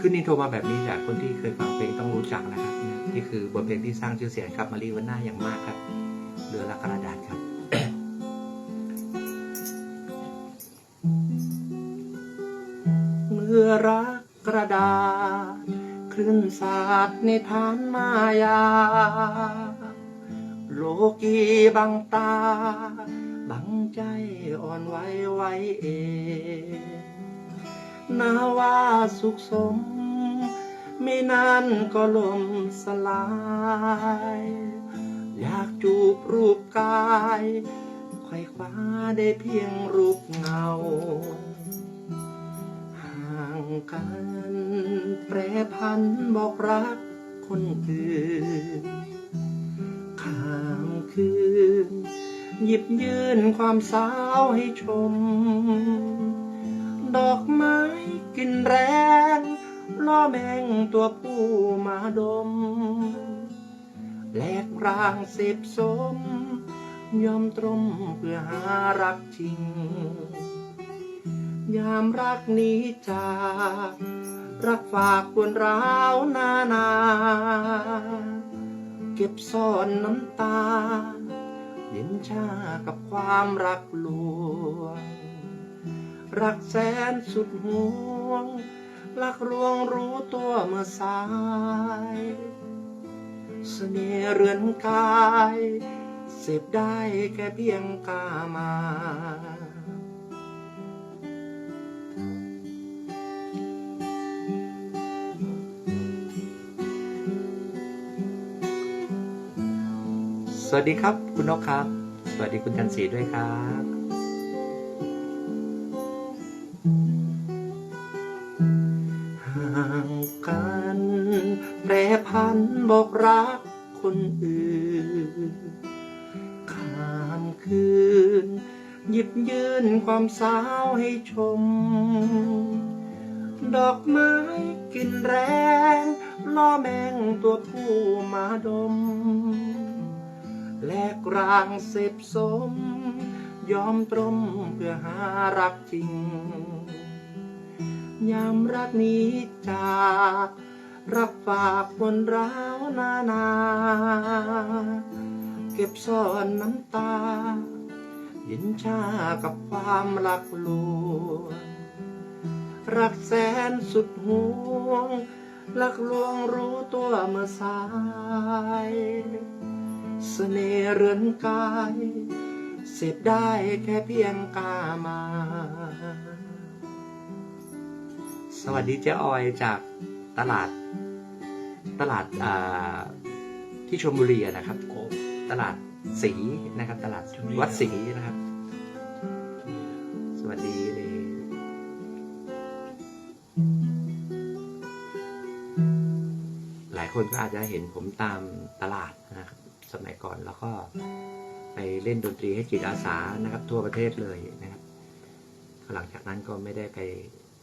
ขึ้นนิโทรมาแบบนี้จากคนที่เคยฟังเพลงต้องรู้จักนะครับนี่คือบทเพลงที่สร้างชื่อเสียงครับมารีวันหน้าอย่างมากครับเรือละกระดาษครับเมื่อรักกระดาษคลื่นสาดในฐานมายา โลกีบังตา บังใจอ่อนไหวไหวเอง นาว่าสุขสม ไม่นานก็ล่มสลาย อยากจูบรูปกายไขว่คว้าได้เพียงรูปเงา ห่างกันแปรพันบอกรักคนอื่นข้ามคืน หยิบยื่นความสาวให้ชม ตัวผู้มาดม แลกร่างเสพสม ยอมตรมเพื่อหารักจริง ยามรักนี้จากรักฝากปวนร้าวนานา เก็บซ่อนน้ำตาเย็นชากับความรักลวง รักแสนสุดห่วง รักลวงรู้ตัวเมื่อสายเสน่ห์เรือนกายเสพได้แค่เพียงกามาสวัสดีครับ คุณนกครับ สวัสดีคุณจันศรีด้วยครับ พันบอกรักคนอื่นข้ามคืน หยิบยื่นความสาวให้ชม ดอกไม้กลินแรงล่อแมงตัวผู้มาดม แลกรางเสพสม ยอมตรมเพื่อหารักจริง ยามรักนี้จาก รักฝากบนร้าวนานา เก็บซ่อนน้ำตาย็นชากับความรักลวงรักแสนสุดห่วง รักลวงรู้ตัวเมื่อสายเสน่ห์เรือนกาย เสพได้แค่เพียงกามา สวัสดีเจ๊ออยจากตลาด ตลาดอ่าที่ชลบุรีอะนะครับโอ้ตลาดสีนะครับ ตลาดวัดสีนะครับ สวัสดีเลยหลายคนก็อาจจะเห็นผมตามตลาดนะครับ สมัยก่อนแล้วก็ไปเล่นดนตรีให้จิตอาสานะครับ ทั่วประเทศเลยนะครับหลังจากนั้นก็ไม่ได้ไป